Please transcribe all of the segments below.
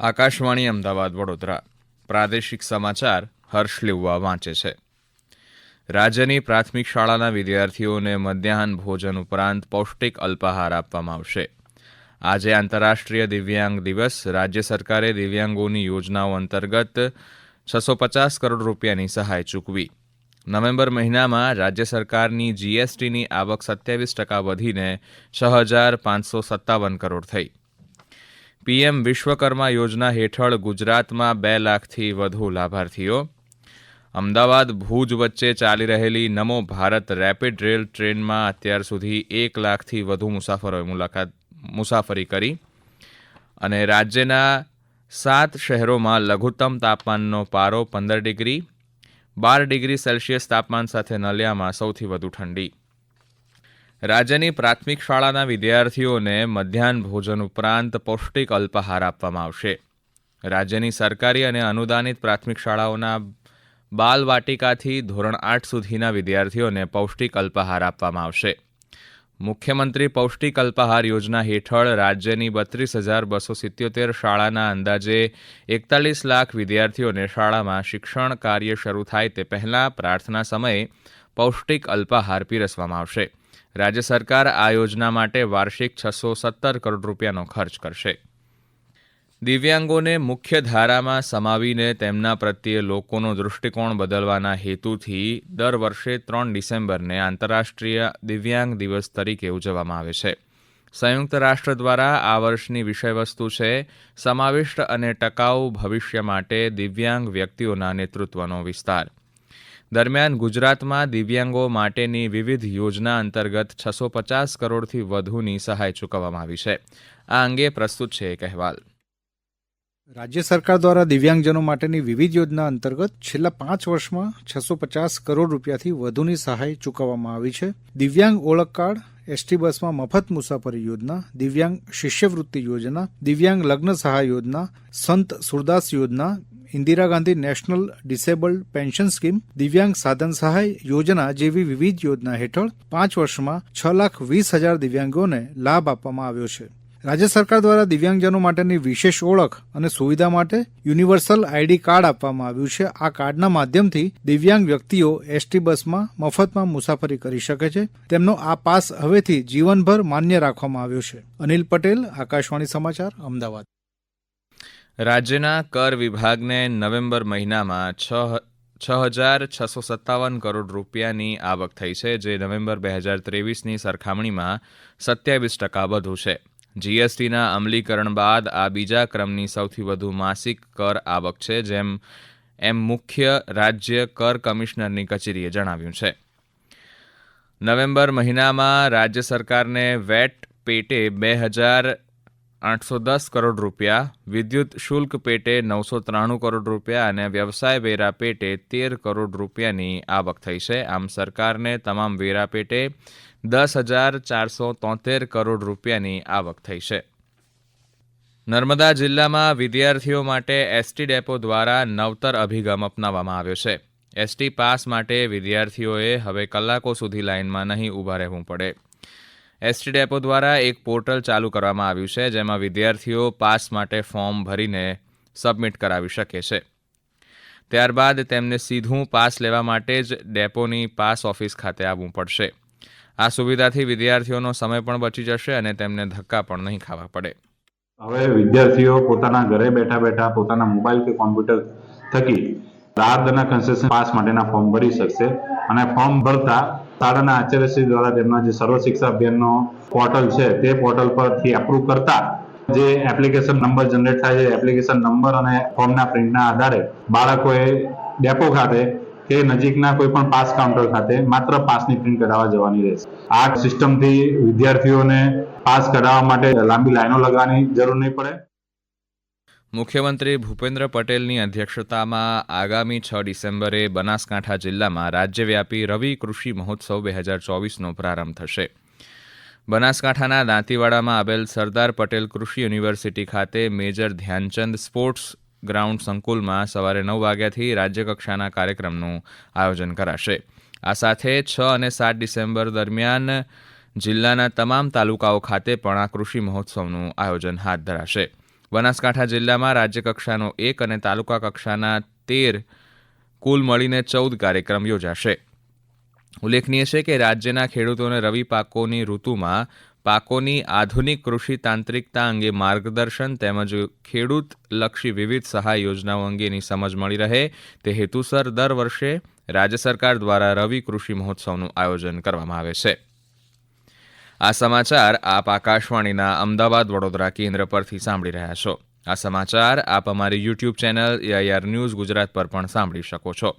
આકાશવાણી અમદાવાદ વડોદરા. પ્રાદેશિક સમાચાર હર્ષ લીવવા વાંચે છે. રાજ્યની પ્રાથમિક શાળાના વિદ્યાર્થીઓને મધ્યાહન ભોજન ઉપરાંત પૌષ્ટિક અલ્પાહાર આપવામાં આવશે. આજે આંતરરાષ્ટ્રીય દિવ્યાંગ દિવસ. રાજ્ય સરકારે દિવ્યાંગોની યોજનાઓ અંતર્ગત છસો પચાસ કરોડ રૂપિયાની સહાય ચૂકવી. નવેમ્બર મહિનામાં રાજ્ય સરકારની જીએસટીની આવક સત્યાવીસ ટકા વધીને છ હજાર પાંચસો સત્તાવન કરોડ થઈ. પીએમ વિશ્વકર્મા યોજના હેઠળ ગુજરાતમાં બે લાખથી વધુ લાભાર્થીઓ. અમદાવાદ, ભુજ વચ્ચે ચાલી રહેલી નમો ભારત રેપિડ રેલ ટ્રેનમાં અત્યાર સુધી એક લાખથી વધુ મુસાફરોએ મુલાકાત, મુસાફરી કરી. અને રાજ્યના સાત શહેરોમાં લઘુત્તમ તાપમાનનો પારો પંદર ડિગ્રી, બાર ડિગ્રી સેલ્સિયસ તાપમાન સાથે નલિયામાં સૌથી વધુ ઠંડી. રાજ્યની પ્રાથમિક શાળાના વિદ્યાર્થીઓને મધ્યાહન ભોજન ઉપરાંત પૌષ્ટિક અલ્પાહાર આપવામાં આવશે. રાજ્યની સરકારી અને અનુદાનિત પ્રાથમિક શાળાઓના બાલ વાટિકાથી ધોરણ આઠ સુધીના વિદ્યાર્થીઓને પૌષ્ટિક અલ્પાહાર આપવામાં આવશે. મુખ્યમંત્રી પૌષ્ટિક અલ્પાહાર યોજના હેઠળ રાજ્યની બત્રીસ હજાર બસો સિત્યોતેર શાળાના અંદાજે એકતાલીસ લાખ વિદ્યાર્થીઓને શાળામાં શિક્ષણ કાર્ય શરૂ થાય તે પહેલાં પ્રાર્થના સમયે પૌષ્ટિક અલ્પાહાર પીરસવામાં આવશે. રાજ્ય સરકાર આ યોજના માટે વાર્ષિક છસો સત્તર કરોડ રૂપિયાનો ખર્ચ કરશે. દિવ્યાંગોને મુખ્ય ધારામાં સમાવીને તેમના પ્રત્યે લોકોનો દૃષ્ટિકોણ બદલવાના હેતુથી દર વર્ષે ત્રણ ડિસેમ્બરને આંતરરાષ્ટ્રીય દિવ્યાંગ દિવસ તરીકે ઉજવવામાં આવે છે. સંયુક્ત રાષ્ટ્ર દ્વારા આ વર્ષની વિષયવસ્તુ છે સમાવિષ્ટ અને ટકાઉ ભવિષ્ય માટે દિવ્યાંગ વ્યક્તિઓના નેતૃત્વનો વિસ્તાર. દરમિયાન ગુજરાતમાં દિવ્યાંગો માટેની વિવિધ યોજના અંતર્ગત છસો પચાસ કરોડથી વધુની સહાય ચૂકવવામાં આવી છે. આ અંગે પ્રસ્તુત છે એક અહેવાલ. રાજ્ય સરકાર દ્વારા દિવ્યાંગજનો માટેની વિવિધ યોજના અંતર્ગત છેલ્લા પાંચ વર્ષમાં છસો પચાસ કરોડ રૂપિયાથી વધુની સહાય ચૂકવવામાં આવી છે. દિવ્યાંગ ઓળખ કાર્ડ, એસટી બસમાં મફત મુસાફરી યોજના, દિવ્યાંગ શિષ્યવૃત્તિ યોજના, દિવ્યાંગ લગ્ન સહાય યોજના, સંત સુરદાસ યોજના Indira Gandhi national disabled pension scheme દિવ્યાંગ સાધન સહાય યોજના જેવી વિવિધ યોજના હેઠળ પાંચ વર્ષમાં છ લાખ વીસ હજાર દિવ્યાંગોને લાભ આપવામાં આવ્યો છે. રાજ્ય સરકાર દ્વારા દિવ્યાંગજનો માટેની વિશેષ ઓળખ અને સુવિધા માટે યુનિવર્સલ આઈડી કાર્ડ આપવામાં આવ્યું છે. આ કાર્ડના માધ્યમથી દિવ્યાંગ વ્યક્તિઓ એસટી બસમાં મફતમાં મુસાફરી કરી શકે છે. તેમનો આ પાસ હવેથી જીવનભર માન્ય રાખવામાં આવ્યો છે. અનિલ પટેલ, આકાશવાણી સમાચાર, અમદાવાદ. રાજ્યના કર વિભાગને નવેમ્બર મહિનામાં છ છ હજાર છસો સત્તાવન કરોડ રૂપિયાની આવક થઈ છે, જે નવેમ્બર બે હજાર ત્રેવીસની સરખામણીમાં સત્યાવીસ ટકા વધુ છે. જીએસટીના અમલીકરણ બાદ આ બીજા ક્રમની સૌથી વધુ માસિક કર આવક છે, જેમ, એમ મુખ્ય રાજ્ય કર કમિશનરની કચેરીએ જણાવ્યું છે. નવેમ્બર મહિનામાં રાજ્ય સરકારને વેટ પેટે બે હજાર આઠસો દસ કરોડ રૂપિયા, વિદ્યુત શુલ્ક પેટે નવસો ત્રાણું કરોડ રૂપિયા અને વ્યવસાય વેરા પેટે તેર કરોડ રૂપિયાની આવક થઈ છે. આમ સરકારને તમામ વેરા પેટે દસ હજાર ચારસો તોતેર કરોડ રૂપિયાની આવક થઈ છે. નર્મદા જિલ્લામાં વિદ્યાર્થીઓ માટે એસટી ડેપો દ્વારા નવતર અભિગમ અપનાવવામાં આવ્યો છે. એસટી પાસ માટે વિદ્યાર્થીઓએ હવે કલાકો સુધી લાઇનમાં નહીં ઊભા રહેવું પડે. એસટી ડેપો દ્વારા એક પોર્ટલ ચાલુ કરવામાં આવ્યું છે, જેમાં વિદ્યાર્થીઓ પાસ માટે ફોર્મ ભરીને સબમિટ કરાવી શકે છે. ત્યારબાદ તેમને સીધું પાસ લેવા માટે જ ડેપોની પાસ ઓફિસ ખાતે આવવું પડશે. આ સુવિધાથી વિદ્યાર્થીઓનો સમય પણ બચી જશે અને તેમને ધક્કા પણ નહીં ખાવા પડે. હવે વિદ્યાર્થીઓ પોતાના ઘરે બેઠા બેઠા પોતાના મોબાઈલ કે કોમ્પ્યુટર થકી રાહતના કન્સેશન પાસ માટેના ફોર્મ ભરી શકશે અને ફોર્મ ભરતા શાળાના આચાર્યશ્રી દ્વારા તેમના જે સર્વ શિક્ષા અભિયાનનો પોર્ટલ છે, તે પોર્ટલ પરથી એપ્રુવ કરતા જે એપ્લિકેશન નંબર જનરેટ થાય છે એપ્લિકેશન નંબર અને ફોર્મના પ્રિન્ટના આધારે બાળકોએ ડેપો ખાતે કે નજીકના કોઈ પણ પાસ કાઉન્ટર ખાતે માત્ર પાસની પ્રિન્ટ કઢાવવા જવાની રહેશે. આ સિસ્ટમથી વિદ્યાર્થીઓને પાસ કઢાવવા માટે લાંબી લાઈનો લગાવવાની જરૂર નહીં પડે. મુખ્યમંત્રી ભૂપેન્દ્ર પટેલની અધ્યક્ષતામાં આગામી છ ડિસેમ્બરે બનાસકાંઠા જિલ્લામાં રાજ્યવ્યાપી રવિ કૃષિ મહોત્સવ બે હજાર ચોવીસનો પ્રારંભ થશે. બનાસકાંઠાના દાંતીવાડામાં આવેલ સરદાર પટેલ કૃષિ યુનિવર્સિટી ખાતે મેજર ધ્યાનચંદ સ્પોર્ટ્સ ગ્રાઉન્ડ સંકુલમાં સવારે નવ વાગ્યાથી રાજ્યકક્ષાના કાર્યક્રમનું આયોજન કરાશે. આ સાથે છ અને સાત ડિસેમ્બર દરમિયાન જિલ્લાના તમામ તાલુકાઓ ખાતે પણ આ કૃષિ મહોત્સવનું આયોજન હાથ ધરાશે. બનાસકાંઠા જિલ્લામાં રાજ્યકક્ષાનો એક અને તાલુકા કક્ષાના તેર કુલ મળીને ચૌદ કાર્યક્રમ યોજાશે. ઉલ્લેખનીય છે કે રાજ્યના ખેડૂતોને રવિ પાકોની ઋતુમાં પાકોની આધુનિક કૃષિ તાંત્રિકતા અંગે માર્ગદર્શન તેમજ ખેડૂત લક્ષી વિવિધ સહાય યોજનાઓ અંગેની સમજ મળી રહે તે હેતુસર દર વર્ષે રાજ્ય સરકાર દ્વારા રવિ કૃષિ મહોત્સવનું આયોજન કરવામાં આવે છે. આ સમાચાર આપ આકાશવાણીના અમદાવાદ વડોદરા કેન્દ્ર પરથી સાંભળી રહ્યા છો. આ સમાચાર આપ અમારી YouTube channel AIR news Gujarat પર પણ સાંભળી શકો છો.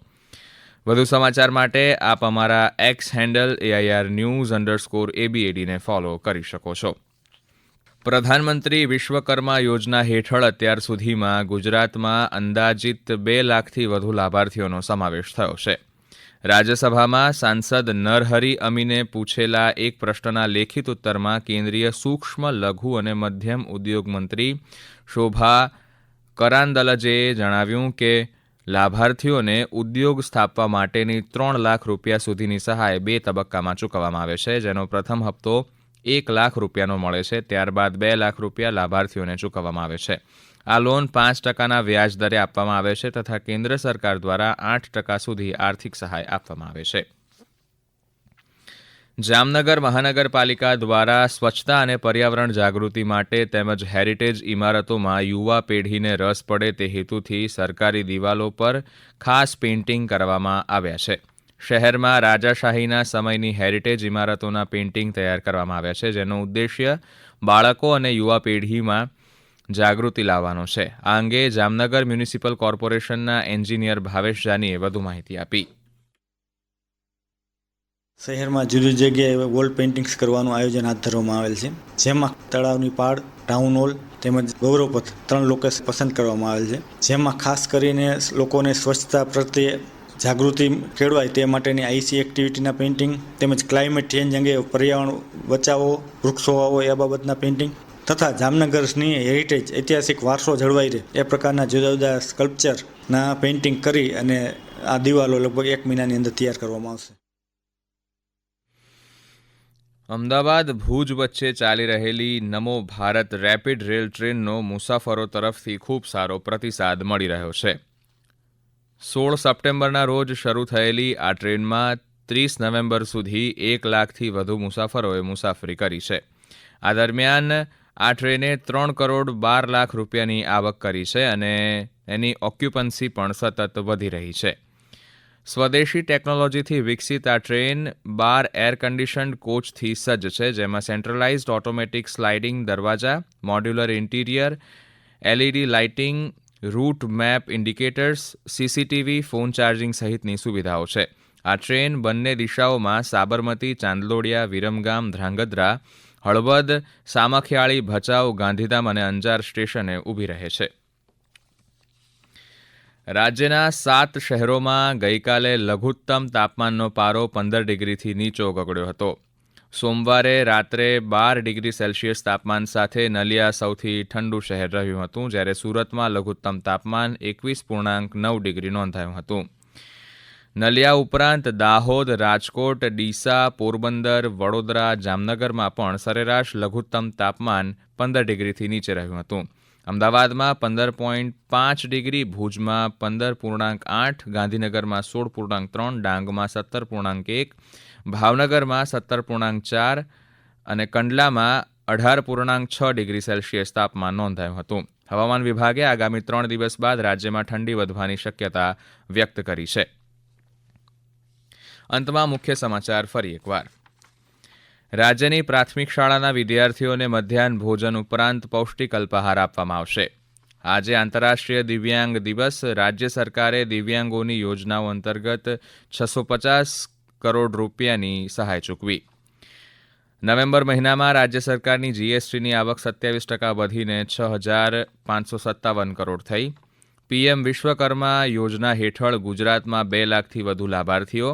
વધુ સમાચાર માટે આપ અમારા X handle AIR news underscore એબીએડીને follow કરી શકો છો. પ્રધાનમંત્રી વિશ્વકર્મા યોજના હેઠળ અત્યાર સુધીમાં ગુજરાતમાં અંદાજિત બે લાખથી વધુ લાભાર્થીઓનો સમાવેશ થયો છે. રાજ્યસભામાં સાંસદ નરહરી અમીને પૂછેલા એક પ્રશ્નના લેખિત ઉત્તરમાં કેન્દ્રીય સૂક્ષ્મ, લઘુ અને મધ્યમ ઉદ્યોગ મંત્રી શોભા કરાંદલજેએ જણાવ્યું કે લાભાર્થીઓને ઉદ્યોગ સ્થાપવા માટેની ત્રણ લાખ રૂપિયા સુધીની સહાય બે તબક્કામાં ચૂકવવામાં આવે છે, જેનો પ્રથમ હપ્તો એક લાખ રૂપિયાનો મળે છે, ત્યારબાદ બે લાખ રૂપિયા લાભાર્થીઓને ચૂકવવામાં આવે છે. આ લોન પાંચ ટકાના વ્યાજ દરે આપવામાં આવે છે તથા કેન્દ્ર સરકાર દ્વારા આઠ ટકા સુધી આર્થિક સહાય આપવામાં આવે છે. જામનગર મહાનગરપાલિકા દ્વારા સ્વચ્છતા અને પર્યાવરણ જાગૃતિ માટે તેમજ હેરિટેજ ઇમારતોમાં યુવા પેઢીને રસ પડે તે હેતુથી સરકારી દિવાલો પર ખાસ પેઇન્ટિંગ કરવામાં આવ્યા છે. શહેરમાં રાજાશાહીના સમયની હેરિટેજ ઇમારતોના પેઇન્ટિંગ તૈયાર કરવામાં આવ્યા છે, જેનો ઉદ્દેશ્ય બાળકો અને યુવા પેઢીમાં જાગૃતિ લાવવાનો છે. આ અંગે જામનગર મ્યુનિસિપલ કોર્પોરેશનના એન્જિનિયર ભાવેશ જાનીએ વધુ માહિતી આપી. શહેરમાં જુદી જગ્યાએ વોલ પેઇન્ટિંગ્સ કરવાનું આયોજન હાથ ધરવામાં આવેલ છે. જેમાં તળાવની પાડ ટાઉન હોલ તેમજ ગૌરવપથ ત્રણ લોકેશન પસંદ કરવામાં આવેલ છે. જેમાં ખાસ કરીને લોકોને સ્વચ્છતા પ્રત્યે જાગૃતિ કેળવાય તે માટેની આઈસી એક્ટિવિટીના પેઇન્ટિંગ તેમજ ક્લાઇમેટ ચેન્જ અંગે પર્યાવરણ બચાવો, વૃક્ષો વાવો એ બાબતના પેઇન્ટિંગ તથા જામનગરની હેરિટેજ ઐતિહાસિક વારસો જળવાઈ રહે એ પ્રકારના જુદા જુદા સ્કલ્પચરના પેઇન્ટિંગ કરી અને આ દિવાલો લગભગ એક મહિનાની અંદર તૈયાર કરવામાં આવશે. અમદાવાદ ભુજ વચ્ચે ચાલી રહેલી નમો ભારત રેપિડ રેલ ટ્રેનનો મુસાફરો તરફથી ખૂબ સારો પ્રતિસાદ મળી રહ્યો છે. સોળ સપ્ટેમ્બરના રોજ શરૂ થયેલી આ ટ્રેનમાં ત્રીસ નવેમ્બર સુધી એક લાખથી વધુ મુસાફરોએ મુસાફરી કરી છે. આ દરમિયાન આ ટ્રેને ત્રણ કરોડ બાર લાખ રૂપિયાની આવક કરી છે અને એની ઓક્યુપન્સી પણ સતત વધી રહી છે. સ્વદેશી ટેકનોલોજીથી વિકસિત આ ટ્રેન બાર એર કન્ડિશન્ડ કોચથી સજ્જ છે, જેમાં સેન્ટ્રલાઇઝ્ડ ઓટોમેટિક સ્લાઇડિંગ દરવાજા, modular interior, LED lighting route map indicators, CCTV, phone charging સહિતની સુવિધાઓ છે. આ ટ્રેન બંને દિશાઓમાં સાબરમતી, ચાંદલોડિયા, વિરમગામ, ધ્રાંગધ્રા, હળવદ, સામખિયાળી, ભચાઉ, ગાંધીધામ અને અંજાર સ્ટેશને ઊભી રહે છે. રાજ્યના સાત શહેરોમાં ગઈકાલે લઘુત્તમ તાપમાનનો પારો પંદર ડિગ્રીથી નીચો ગગડ્યો હતો. સોમવારે રાત્રે બાર ડિગ્રી સેલ્સિયસ તાપમાન સાથે નલિયા સૌથી ઠંડુ શહેર રહ્યું હતું, જ્યારે સુરતમાં લઘુત્તમ તાપમાન એકવીસ પૂર્ણાંક નવ ડિગ્રી નોંધાયું હતું. નલિયા ઉપરાંત દાહોદ, રાજકોટ, ડીસા, પોરબંદર, વડોદરા, જામનગરમાં પણ સરેરાશ લઘુત્તમ તાપમાન પંદર ડિગ્રીથી નીચે રહ્યું હતું. અમદાવાદમાં પંદર પોઈન્ટ પાંચ ડિગ્રી, ભુજમાં પંદર પૂર્ણાંક આઠ, ગાંધીનગરમાં સોળ પૂર્ણાંક ત્રણ, ડાંગમાં સત્તર પૂર્ણાંક એક ભાવનગરમાં સત્તર પૂર્ણાંક ચાર અને કંડલામાં અઢાર પૂર્ણાંક છ ડિગ્રી સેલ્સિયસ તાપમાન નોંધાયું હતું. હવામાન વિભાગે આગામી ત્રણ દિવસ બાદ રાજ્યમાં ઠંડી વધવાની શક્યતા વ્યક્ત કરી છે. અંતમાં મુખ્ય સમાચાર ફરી એકવાર. રાજ્યની પ્રાથમિક શાળાના વિદ્યાર્થીઓને મધ્યાહન ભોજન ઉપરાંત પૌષ્ટિક અલ્પાહાર આપવામાં આવશે. આજે આંતરરાષ્ટ્રીય દિવ્યાંગ દિવસ. રાજ્ય સરકારે દિવ્યાંગોની યોજનાઓ અંતર્ગત છસો પચાસ કરોડ રૂપિયાની સહાય ચૂકવી. નવેમ્બર મહિનામાં રાજ્ય સરકારની જીએસટીની આવક સત્યાવીસ ટકા વધીને છ હજાર પાંચસો સત્તાવન કરોડ થઈ. પીએમ વિશ્વકર્મા યોજના હેઠળ ગુજરાતમાં બે લાખથી વધુ લાભાર્થીઓ.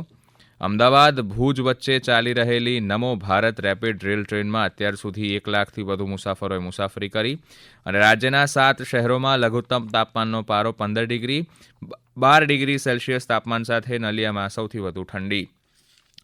અમદાવાદ, ભુજ વચ્ચે ચાલી રહેલી નમો ભારત રેપિડ રેલ ટ્રેનમાં અત્યાર સુધી એક લાખથી વધુ મુસાફરોએ મુસાફરી કરી અને રાજ્યના સાત શહેરોમાં લઘુત્તમ તાપમાનનો પારો પંદર ડિગ્રી, બાર ડિગ્રી સેલ્સિયસ તાપમાન સાથે નલિયામાં સૌથી વધુ ઠંડી.